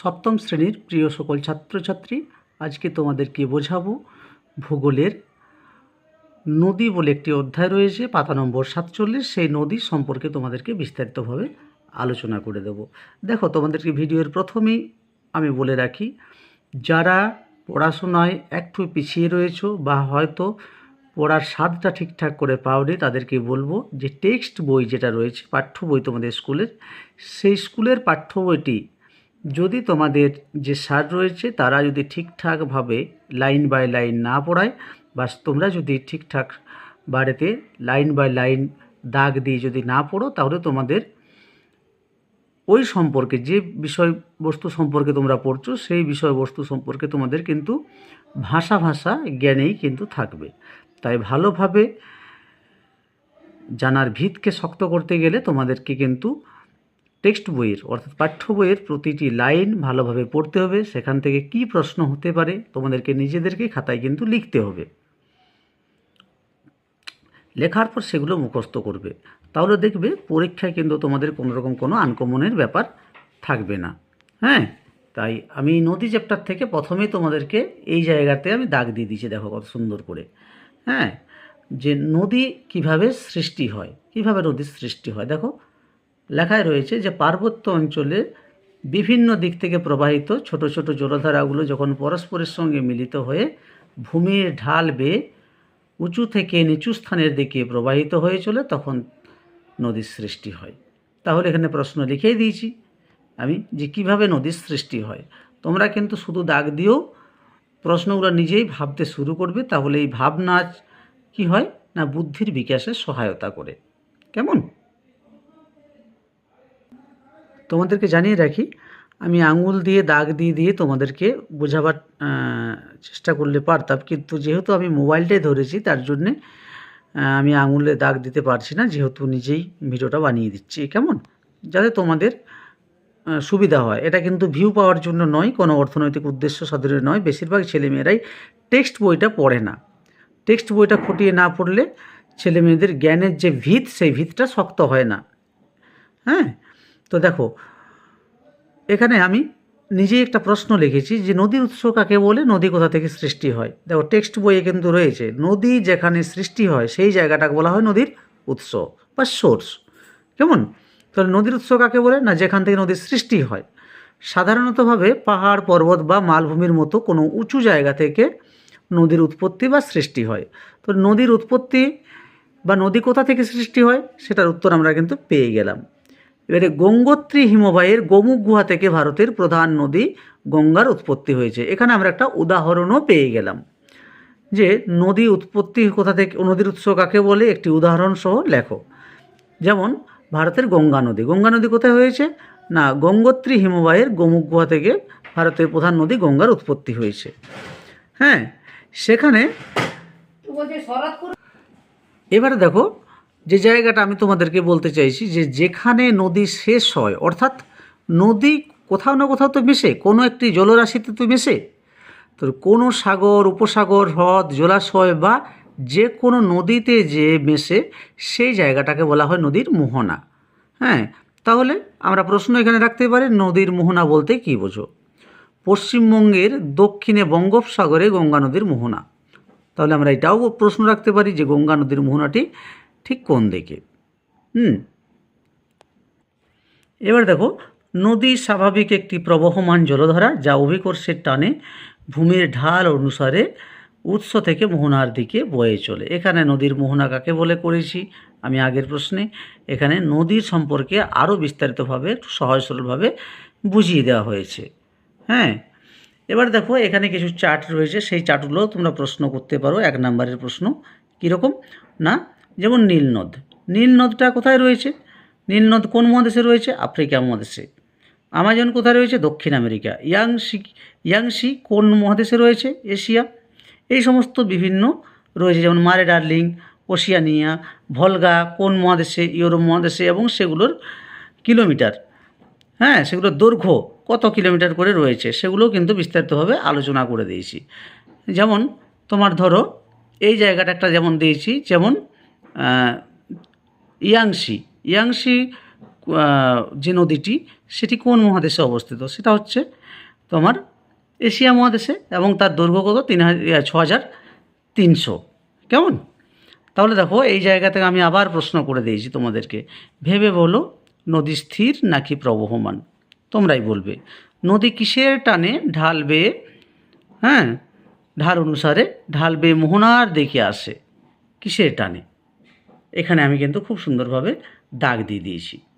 সপ্তম শ্রেণির প্রিয় সকল ছাত্রছাত্রী, আজকে তোমাদেরকে বোঝাবো ভূগোলের নদী বলে একটি অধ্যায় রয়েছে, পাতা নম্বর সাতচল্লিশ। সেই নদী সম্পর্কে তোমাদেরকে বিস্তারিতভাবে আলোচনা করে দেব। দেখো, তোমাদেরকে ভিডিওর প্রথমেই আমি বলে রাখি, যারা পড়াশোনায় একটু পিছিয়ে রয়েছো বা হয়তো পড়ার স্বাদটা ঠিকঠাক করে পাওনি, তাদেরকে বলব যে টেক্সট বই যেটা রয়েছে, পাঠ্য বই তোমাদের স্কুলের, সেই স্কুলের পাঠ্য বইটি যদি তোমাদের যে স্যার রয়েছে তারা যদি ঠিকঠাকভাবে লাইন বাই লাইন না পড়ায়, বা তোমরা যদি ঠিকঠাক বাড়িতে লাইন বাই লাইন দাগ দিয়ে যদি না পড়ো, তাহলে তোমাদের ওই সম্পর্কে যে বিষয়বস্তু সম্পর্কে তোমরা পড়ছো, সেই বিষয়বস্তু সম্পর্কে তোমাদের কিন্তু ভাষা ভাষা জ্ঞানেই কিন্তু থাকবে। তাই ভালোভাবে জানার ভিতকে শক্ত করতে গেলে তোমাদেরকে কিন্তু টেক্সট বইয়ের, অর্থাৎ পাঠ্য বইয়ের প্রতিটি লাইন ভালোভাবে পড়তে হবে। সেখান থেকে কি প্রশ্ন হতে পারে তোমাদেরকে নিজেদেরকে খাতায় কিন্তু লিখতে হবে। লেখার পর সেগুলো মুখস্থ করবে। তাহলে দেখবে পরীক্ষায় কিন্তু তোমাদের কোনো রকম কোনো আনকমনের ব্যাপার থাকবে না। হ্যাঁ? তাই আমি নদী চ্যাপ্টার থেকে প্রথমেই তোমাদেরকে এই জায়গাতে আমি দাগ দিয়ে দিয়েছি, দেখো কত সুন্দর করে। হ্যাঁ? যে নদী কীভাবে সৃষ্টি হয়, কীভাবে নদীর সৃষ্টি হয়, দেখো। লেখায় রয়েছে যে পার্বত্য অঞ্চলে বিভিন্ন দিক থেকে প্রবাহিত ছোট ছোট জলধারাগুলো যখন পরস্পরের সঙ্গে মিলিত হয়ে ভূমির ঢাল বেয়ে উঁচু থেকে নিচু স্থানের দিকে প্রবাহিত হয়ে চলে, তখন নদীর সৃষ্টি হয়। তাহলে এখানে প্রশ্ন লিখেই দিয়েছি আমি যে কীভাবে নদীর সৃষ্টি হয়। তোমরা কিন্তু শুধু দাগ দিয়েও প্রশ্নগুলো নিজেই ভাবতে শুরু করবে, তাহলে এই ভাবনা কি হয় না বুদ্ধির বিকাশে সহায়তা করে। কেমন? তোমাদেরকে জানিয়ে রাখি, আমি আঙুল দিয়ে, দাগ দিয়ে দিয়ে তোমাদেরকে বোঝাবার চেষ্টা করলে পারতাম। কিন্তু যেহেতু আমি মোবাইলটাই ধরেছি, তার জন্যে আমি আঙুলে দাগ দিতে পারছি না। যেহেতু নিজেই ভিডিওটা বানিয়ে দিচ্ছি। কেমন? যাতে তোমাদের সুবিধা হয়। এটা কিন্তু ভিউ পাওয়ার জন্য নয়, কোনো অর্থনৈতিক উদ্দেশ্য সাধনে নয়। বেশিরভাগ ছেলেমেয়েরাই টেক্সট বইটা পড়ে না। টেক্সট বইটা খুঁটিয়ে না পড়লে ছেলেমেয়েদের জ্ঞানের যে ভিত, সেই ভিতটা শক্ত হয় না। হ্যাঁ? তো দেখো, এখানে আমি নিজেই একটা প্রশ্ন লিখেছি যে নদীর উৎস কাকে বলে? নদী কোথা থেকে সৃষ্টি হয়? দেখো, টেক্সট বইয়ে কিন্তু রয়েছে, নদী যেখানে সৃষ্টি হয়, সেই জায়গাটাকে বলা হয় নদীর উৎস বা সোর্স। কেমন? তাহলে নদীর উৎস কাকে বলে? না, যেখান থেকে নদীর সৃষ্টি হয়। সাধারণতভাবে পাহাড়, পর্বত বা মালভূমির মতো কোনো উঁচু জায়গা থেকে নদীর উৎপত্তি বা সৃষ্টি হয়। তো নদীর উৎপত্তি বা নদী কোথা থেকে সৃষ্টি হয়? সেটার উত্তর আমরা কিন্তু পেয়ে গেলাম। এবারে গঙ্গোত্রী হিমবাহের গোমুখ গুহা থেকে ভারতের প্রধান নদী গঙ্গার উৎপত্তি হয়েছে। এখানে আমরা একটা উদাহরণও পেয়ে গেলাম। যে নদী উৎপত্তি কোথা থেকে নদীর উৎস কাকে বলে? একটি উদাহরণ সহ লেখো। যেমন ভারতের গঙ্গা নদী। গঙ্গা নদী কোথায় হয়েছে? না গঙ্গোত্রী হিমবাহের গোমুখ গুহা থেকে ভারতের প্রধান নদী গঙ্গার উৎপত্তি হয়েছে। হ্যাঁ সেখানে এবারে দেখো যে জায়গাটা আমি তোমাদেরকে বলতে চাইছি যে যেখানে নদী শেষ হয়, অর্থাৎ নদী কোথাও না কোথাও তো মেশে, কোনো একটি জলরাশিতে তো মেশে, তো কোনো সাগর, উপসাগর, হ্রদ, জলাশয় বা যে কোনো নদীতে যে মেশে, সেই জায়গাটাকে বলা হয় নদীর মোহনা। হ্যাঁ তাহলে আমরা প্রশ্ন এখানে রাখতে পারি, নদীর মোহনা বলতে কী বোঝো? পশ্চিমবঙ্গের দক্ষিণে বঙ্গোপসাগরে গঙ্গা নদীর মোহনা। তাহলে আমরা এটাও প্রশ্ন রাখতে পারি যে গঙ্গা নদীর মোহনাটি ঠিক কোন দিকে? হুম। এবার দেখো, নদী স্বাভাবিক একটি প্রবহমান জলধারা যা অভিকর্ষের টানে ভূমির ঢাল অনুসারে উৎস থেকে মোহনার দিকে বয়ে চলে। এখানে নদীর মোহনা কাকে বলে করেছি? আমি আগের প্রশ্নে। এখানে নদীর সম্পর্কে আরও বিস্তারিতভাবে সহজ সরলভাবে বুঝিয়ে দেওয়া হয়েছে। হ্যাঁ। এবার দেখো, এখানে কিছু চার্ট রয়েছে। সেই চার্টগুলো তোমরা প্রশ্ন করতে পারো। এক নম্বরের প্রশ্ন কীরকম? না? যেমন নীলনদ নীলনদটা কোথায় রয়েছে? নীলনদ কোন মহাদেশে রয়েছে? আফ্রিকা মহাদেশে। আমাজন কোথায় রয়েছে? দক্ষিণ আমেরিকা। ইয়াংসি ইয়াংসি কোন মহাদেশে রয়েছে? এশিয়া। এই সমস্ত বিভিন্ন রয়েছে, যেমন মারে ডার্লিং, ওশিয়ানিয়া, ভলগা কোন মহাদেশে? ইউরোপ মহাদেশে এবং সেগুলোর কিলোমিটার। হ্যাঁ সেগুলোর দৈর্ঘ্য কত কিলোমিটার করে রয়েছে? সেগুলো কিন্তু বিস্তারিতভাবে আলোচনা করে দিয়েছি। যেমন তোমার ধরো, এই জায়গাটা একটা যেমন দিয়েছি, যেমন আহ, ইয়াংসি। ইয়াংসি যে নদীটি সেটি কোন মহাদেশে অবস্থিত? সেটা হচ্ছে তোমার এশিয়া মহাদেশে এবং তার দৈর্ঘ্য কত? তিন হাজার ছ হাজার তিনশো। কেমন? তাহলে দেখো এই জায়গা থেকে আমি আবার প্রশ্ন করে দিয়েছি তোমাদেরকে। ভেবে বলো নদী স্থির নাকি প্রবহমান? তোমরাই বলবে। নদী কিসের টানে ঢাল বেয়ে হ্যাঁ ঢাল অনুসারে ঢাল বেয়ে মোহনার দেখে আসে। কিসের টানে? এখানে আমি কিন্তু খুব সুন্দরভাবে দাগ দিয়ে দিয়েছি।